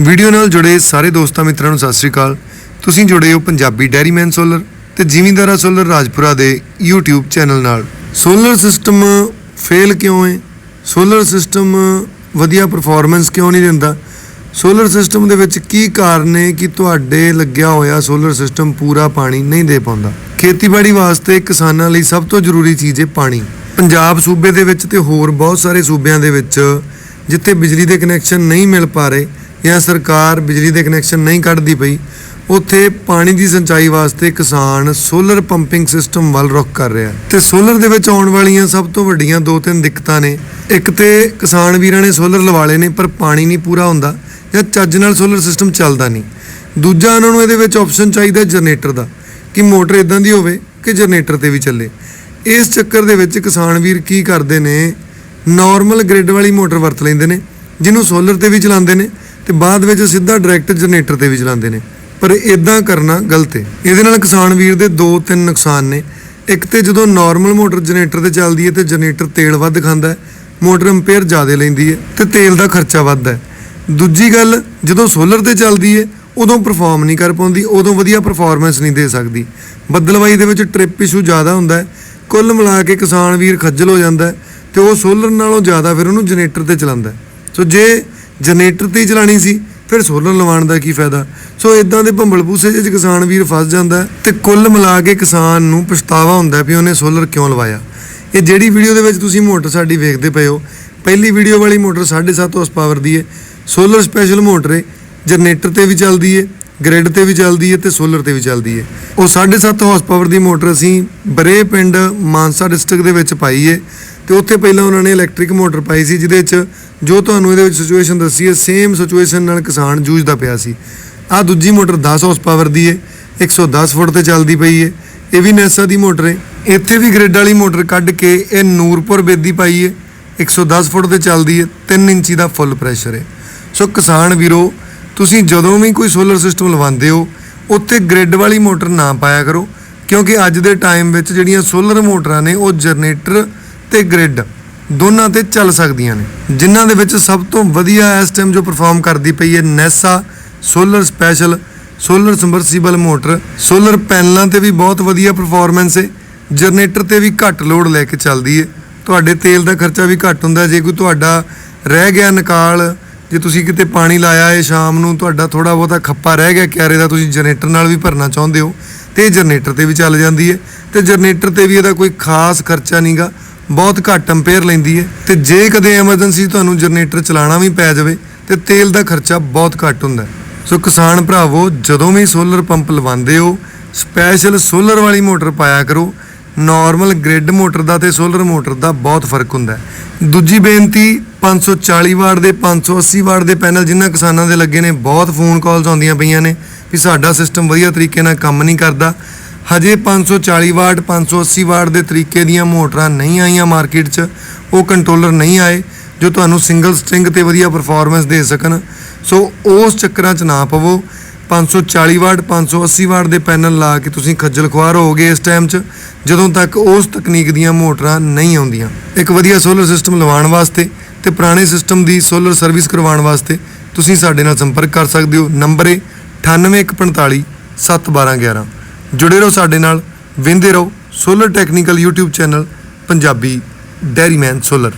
Video ਨਾਲ ਜੁੜੇ ਸਾਰੇ ਦੋਸਤਾਂ ਮਿੱਤਰਾਂ ਨੂੰ ਸਤਿ ਸ੍ਰੀ ਅਕਾਲ। ਤੁਸੀਂ ਜੁੜੇ ਹੋ ਪੰਜਾਬੀ ਡੈਰੀਮੈਨ ਸੋਲਰ ਤੇ ਜ਼ਿਮੀਂਦਾਰਾ ਸੋਲਰ ਰਾਜਪੁਰਾ ਦੇ YouTube ਚੈਨਲ ਨਾਲ। ਸੋਲਰ ਸਿਸਟਮ ਫੇਲ ਕਿਉਂ ਹੈ? ਸੋਲਰ ਸਿਸਟਮ ਵਧੀਆ ਪਰਫਾਰਮੈਂਸ ਕਿਉਂ ਨਹੀਂ ਦਿੰਦਾ? ਸੋਲਰ ਸਿਸਟਮ ਦੇ ਵਿੱਚ ਕੀ ਕਾਰਨ ਹੈ ਕਿ ਤੁਹਾਡੇ ਲੱਗਿਆ ਹੋਇਆ ਸੋਲਰ ਸਿਸਟਮ ਪੂਰਾ ਪਾਣੀ ਨਹੀਂ ਦੇ ਪਾਉਂਦਾ? ਖੇਤੀਬਾੜੀ ਵਾਸਤੇ ਕਿਸਾਨਾਂ ਲਈ ਸਭ ਤੋਂ ਜ਼ਰੂਰੀ ਚੀਜ਼ ਹੈ ਪਾਣੀ। ਪੰਜਾਬ ਸੂਬੇ ਦੇ ਵਿੱਚ ਤੇ ਹੋਰ ਬਹੁਤ ਸਾਰੇ ਸੂਬਿਆਂ ਦੇ ਵਿੱਚ ਜਿੱਥੇ ਬਿਜਲੀ ਦੇ ਕਨੈਕਸ਼ਨ ਨਹੀਂ ਮਿਲ ਪਾ ਰਹੇ ਜਾਂ ਸਰਕਾਰ ਬਿਜਲੀ ਦੇ ਕਨੈਕਸ਼ਨ ਨਹੀਂ ਕੱਢਦੀ ਪਈ, ਉੱਥੇ ਪਾਣੀ ਦੀ ਸਿੰਚਾਈ ਵਾਸਤੇ ਕਿਸਾਨ ਸੋਲਰ ਪੰਪਿੰਗ ਸਿਸਟਮ ਵੱਲ ਰੁਖ ਕਰ ਰਿਹਾ। ਤੇ ਸੋਲਰ ਦੇ ਵਿੱਚ ਆਉਣ ਵਾਲੀਆਂ ਸਭ ਤੋਂ ਵੱਡੀਆਂ ਦੋ ਤਿੰਨ ਦਿੱਕਤਾਂ ਨੇ। ਇੱਕ ਤੇ ਕਿਸਾਨ ਵੀਰਾਂ ਨੇ ਸੋਲਰ ਲਵਾ ਲਏ ਨੇ, ਪਰ ਪਾਣੀ ਨਹੀਂ ਪੂਰਾ ਹੁੰਦਾ ਜਾਂ ਚੱਜ ਨਾਲ ਸੋਲਰ ਸਿਸਟਮ ਚੱਲਦਾ ਨਹੀਂ। ਦੂਜਾ ਉਹਨਾਂ ਨੂੰ ਇਹਦੇ ਵਿੱਚ ਆਪਸ਼ਨ ਚਾਹੀਦਾ ਜਨਰੇਟਰ ਦਾ, ਕਿ ਮੋਟਰ ਇਦਾਂ ਦੀ ਹੋਵੇ ਕਿ ਜਨਰੇਟਰ ਤੇ ਵੀ ਚੱਲੇ। ਇਸ ਚੱਕਰ ਦੇ ਵਿੱਚ ਕਿਸਾਨ ਵੀਰ ਕੀ ਕਰਦੇ ਨੇ ਨਾਰਮਲ ਗ੍ਰਿਡ ਵਾਲੀ ਮੋਟਰ ਵਰਤ ਲੈਂਦੇ ਨੇ, ਜਿਹਨੂੰ ਸੋਲਰ ਤੇ ਵੀ ਚਲਾਉਂਦੇ ਨੇ ਤੇ ਬਾਅਦ ਵਿੱਚ ਸਿੱਧਾ ਡਾਇਰੈਕਟ ਜਨਰੇਟਰ ਤੇ ਵੀ ਚਲਾਉਂਦੇ ਨੇ। ਪਰ ਇਦਾਂ ਕਰਨਾ ਗਲਤ ਹੈ ਇਹਦੇ ਨਾਲ ਕਿਸਾਨ ਵੀਰ ਦੇ ਦੋ ਤਿੰਨ ਨੁਕਸਾਨ ਨੇ। ਇੱਕ ਤੇ ਜਦੋਂ ਨਾਰਮਲ ਮੋਟਰ ਜਨਰੇਟਰ ਤੇ ਚੱਲਦੀ ਹੈ ਤੇ ਜਨਰੇਟਰ ਤੇਲ ਵੱਧ ਖਾਂਦਾ ਹੈ ਮੋਟਰ ਐਂਪੀਅਰ ਜ਼ਿਆਦਾ ਲੈਂਦੀ ਹੈ ਤੇ ਤੇਲ ਦਾ ਖਰਚਾ ਵੱਧਦਾ ਹੈ ਦੂਜੀ ਗੱਲ, ਜਦੋਂ ਸੋਲਰ ਤੇ ਚੱਲਦੀ ਹੈ ਉਦੋਂ ਪਰਫਾਰਮ ਨਹੀਂ ਕਰ ਪਾਉਂਦੀ, ਉਦੋਂ ਵਧੀਆ ਪਰਫਾਰਮੈਂਸ ਨਹੀਂ ਦੇ ਸਕਦੀ। ਬੱਦਲਵਾਈ ਦੇ ਵਿੱਚ ਟ੍ਰਿਪ ਇਸ਼ੂ ਜ਼ਿਆਦਾ ਹੁੰਦਾ ਹੈ ਕੁੱਲ ਮਿਲਾ ਕੇ ਕਿਸਾਨ ਵੀਰ ਖੱਜਲ ਹੋ ਜਾਂਦਾ ਹੈ ਤੇ ਉਹ ਸੋਲਰ ਨਾਲੋਂ ਜ਼ਿਆਦਾ ਫਿਰ ਉਹਨੂੰ ਜਨਰੇਟਰ ਤੇ ਚਲਾਉਂਦਾ ਸੋ ਜੇ ਜਨਰੇਟਰ ਤੇ ਹੀ ਚਲਾਣੀ ਸੀ, ਫਿਰ ਸੋਲਰ ਲਵਾਉਣ ਦਾ ਕੀ ਫਾਇਦਾ? ਸੋ ਇਦਾਂ ਦੇ ਭੰਬਲ ਭੂਸੇ ਜਿਹੇ 'ਚ ਕਿਸਾਨ ਵੀਰ ਫਸ ਜਾਂਦਾ ਹੈ ਤੇ ਕੁੱਲ ਮਿਲਾ ਕੇ ਕਿਸਾਨ ਨੂੰ ਪਛਤਾਵਾ ਹੁੰਦਾ ਵੀ ਉਹਨੇ ਸੋਲਰ ਕਿਉਂ ਲਵਾਇਆ। ਇਹ ਜਿਹੜੀ ਵੀਡੀਓ ਦੇ ਵਿੱਚ ਤੁਸੀਂ ਮੋਟਰ ਸਾਡੀ ਵੇਖਦੇ ਪਏ ਹੋ, ਪਹਿਲੀ ਵੀਡੀਓ ਵਾਲੀ ਮੋਟਰ 7.5 ਹਾਰਸ ਪਾਵਰ ਦੀ ਹੈ। ਸੋਲਰ ਸਪੈਸ਼ਲ ਮੋਟਰ ਹੈ, ਜਨਰੇਟਰ ਤੇ ਵੀ ਚੱਲਦੀ ਹੈ ਗ੍ਰਿਡ ਤੇ ਵੀ ਚੱਲਦੀ ਹੈ ਤੇ ਸੋਲਰ ਤੇ ਵੀ ਚੱਲਦੀ ਹੈ। ਉਹ 7.5 ਹਾਰਸ ਪਾਵਰ ਦੀ ਮੋਟਰ ਅਸੀਂ ਬਰੇ ਪਿੰਡ ਮਾਨਸਾ ਡਿਸਟ੍ਰਿਕਟ ਦੇ ਵਿੱਚ ਪਾਈ ਹੈ ਤੇ ਉੱਥੇ ਪਹਿਲਾਂ ਉਹਨਾਂ ਨੇ ਇਲੈਕਟ੍ਰਿਕ ਮੋਟਰ ਪਾਈ ਸੀ, ਜਿਹਦੇ ਵਿੱਚ ਜੋ ਤੁਹਾਨੂੰ ਇਹਦੇ ਵਿੱਚ ਸਿਚੁਏਸ਼ਨ ਦੱਸੀ ਹੈ ਸੇਮ ਸਿਚੁਏਸ਼ਨ ਨਾਲ ਕਿਸਾਨ ਜੂਝਦਾ ਪਿਆ ਸੀ। ਆਹ ਦੂਜੀ ਮੋਟਰ 10 ਹਾਰਸ ਪਾਵਰ ਦੀ ਹੈ 110 ਫੁੱਟ ਤੇ ਚੱਲਦੀ ਪਈ ਹੈ। ਇਹ ਵੀ ਨੈਸਾ ਦੀ ਮੋਟਰ ਹੈ। ਇੱਥੇ ਵੀ ਗ੍ਰਿਡ ਵਾਲੀ ਮੋਟਰ ਕੱਢ ਕੇ ਇਹ ਨੂਰਪੁਰ ਬੇਦੀ ਪਾਈ ਹੈ 110 ਫੁੱਟ ਤੇ ਚੱਲਦੀ ਹੈ 3 ਇੰਚੀ ਦਾ ਫੁੱਲ ਪ੍ਰੈਸ਼ਰ ਹੈ। ਸੋ ਕਿਸਾਨ ਵੀਰੋ ਤੁਸੀਂ ਜਦੋਂ ਵੀ ਕੋਈ ਸੋਲਰ ਸਿਸਟਮ ਲਵਾਉਂਦੇ ਹੋ, ਉੱਥੇ ਗ੍ਰਿਡ ਵਾਲੀ ਮੋਟਰ ਨਾ ਪਾਇਆ ਕਰੋ, ਕਿਉਂਕਿ ਅੱਜ ਦੇ ਟਾਈਮ ਵਿੱਚ ਜਿਹੜੀਆਂ ਸੋਲਰ ਮੋਟਰਾਂ ਨੇ, ਉਹ ਜਨਰੇਟਰ ਤੇ ਗ੍ਰਿਡ ਦੋਨਾਂ ਤੇ ਚੱਲ ਸਕਦੀਆਂ ਨੇ। ਜਿਨ੍ਹਾਂ ਦੇ ਵਿੱਚ ਸਭ ਤੋਂ ਵਧੀਆ ਇਸ ਟਾਈਮ ਜੋ ਪਰਫਾਰਮ ਕਰਦੀ ਪਈ ਹੈ ਨੈਸਾ solar special solar submersible motor solar ਪੈਨਲਾਂ ਤੇ ਵੀ ਬਹੁਤ ਵਧੀਆ ਪਰਫਾਰਮੈਂਸ ਹੈ। ਜਨਰੇਟਰ ਤੇ ਵੀ ਘੱਟ ਲੋਡ ਲੈ ਕੇ ਚੱਲਦੀ ਹੈ। ਤੁਹਾਡੇ ਤੇਲ ਦਾ ਖਰਚਾ ਵੀ ਘੱਟ ਹੁੰਦਾ, ਜੇ ਕੋਈ ਤੁਹਾਡਾ ਰਹਿ ਗਿਆ ਨਿਕਾਲ ਜੇ ਤੁਸੀਂ ਕਿਤੇ ਪਾਣੀ ਲਾਇਆ ਹੈ ਸ਼ਾਮ ਨੂੰ ਤੁਹਾਡਾ ਥੋੜਾ ਬਹੁਤਾ ਖੱਪਾ ਰਹਿ ਗਿਆ, ਕਿਆਰੇ ਦਾ ਤੁਸੀਂ ਜਨਰੇਟਰ ਨਾਲ ਵੀ ਭਰਨਾ ਚਾਹੁੰਦੇ ਹੋ ਤੇ ਇਹ ਜਨਰੇਟਰ ਤੇ ਵੀ ਚੱਲ ਜਾਂਦੀ ਹੈ ਤੇ ਜਨਰੇਟਰ ਤੇ ਵੀ ਇਹਦਾ ਕੋਈ ਖਾਸ ਖਰਚਾ ਨਹੀਂਗਾ ਬਹੁਤ ਘੱਟ ਐਂਪੀਅਰ ਲੈਂਦੀ ਹੈ ਤੇ ਜੇ ਕਦੇ ਐਮਰਜੈਂਸੀ ਤੁਹਾਨੂੰ ਜਨਰੇਟਰ ਚਲਾਉਣਾ ਵੀ ਪੈ ਜਾਵੇ ਤੇ ਤੇਲ ਦਾ ਖਰਚਾ ਬਹੁਤ ਘੱਟ ਹੁੰਦਾ ਸੋ ਕਿਸਾਨ ਭਰਾਵੋ, ਜਦੋਂ ਵੀ ਸੋਲਰ ਪੰਪ ਲਵਾਉਂਦੇ ਹੋ, ਸਪੈਸ਼ਲ ਸੋਲਰ ਵਾਲੀ ਮੋਟਰ ਪਾਇਆ ਕਰੋ, ਨਾਰਮਲ ਗ੍ਰਿਡ ਮੋਟਰ ਦਾ ਤੇ ਸੋਲਰ ਮੋਟਰ ਦਾ ਬਹੁਤ ਫ਼ਰਕ ਹੁੰਦਾ ਦੂਜੀ ਬੇਨਤੀ 540 ਵਾਟ ਦੇ 580 ਵਾਟ ਦੇ ਪੈਨਲ ਜਿਨ੍ਹਾਂ ਕਿਸਾਨਾਂ ਦੇ ਲੱਗੇ ਨੇ, ਬਹੁਤ ਫੋਨ ਕਾਲਸ ਆਉਂਦੀਆਂ ਪਈਆਂ ਨੇ ਵੀ ਸਾਡਾ ਸਿਸਟਮ ਵਧੀਆ ਤਰੀਕੇ ਨਾਲ ਕੰਮ ਨਹੀਂ ਕਰਦਾ। ਹਜੇ 540 ਵਾਟ 580 ਵਾਟ ਦੇ ਤਰੀਕੇ ਦੀਆਂ ਮੋਟਰਾਂ ਨਹੀਂ ਆਈਆਂ ਮਾਰਕੀਟ 'ਚ, ਉਹ ਕੰਟਰੋਲਰ ਨਹੀਂ ਆਏ, ਜੋ ਤੁਹਾਨੂੰ ਸਿੰਗਲ ਸਟ੍ਰਿੰਗ ਤੇ ਵਧੀਆ ਪਰਫਾਰਮੈਂਸ ਦੇ ਸਕਣ। ਸੋ ਉਸ ਚੱਕਰਾਂ 'ਚ ਨਾ ਪਵੋ। 540 ਵਾਟ 580 ਵਾਟ ਦੇ ਪੈਨਲ ਲਾ ਕੇ ਤੁਸੀਂ ਖੱਜਲ ਖੁਆਰ ਹੋਗੇ ਇਸ ਟਾਈਮ 'ਚ, ਜਦੋਂ ਤੱਕ ਉਸ ਤਕਨੀਕ ਦੀਆਂ ਮੋਟਰਾਂ ਨਹੀਂ ਆਉਂਦੀਆਂ। ਇੱਕ ਵਧੀਆ ਸੋਲਰ ਸਿਸਟਮ ਲਵਾਉਣ ਵਾਸਤੇ ਤੇ ਪੁਰਾਣੇ ਸਿਸਟਮ ਦੀ ਸੋਲਰ ਸਰਵਿਸ ਕਰਵਾਉਣ ਵਾਸਤੇ ਤੁਸੀਂ ਸਾਡੇ ਨਾਲ ਸੰਪਰਕ ਕਰ ਸਕਦੇ ਹੋ। ਨੰਬਰ ਹੈ 9845 71211 ਜੁੜੇ ਰਹੋ ਸਾਡੇ ਨਾਲ, ਵਿੰਦੇ ਰਹੋ solar technical YouTube channel Punjabi dairyman solar.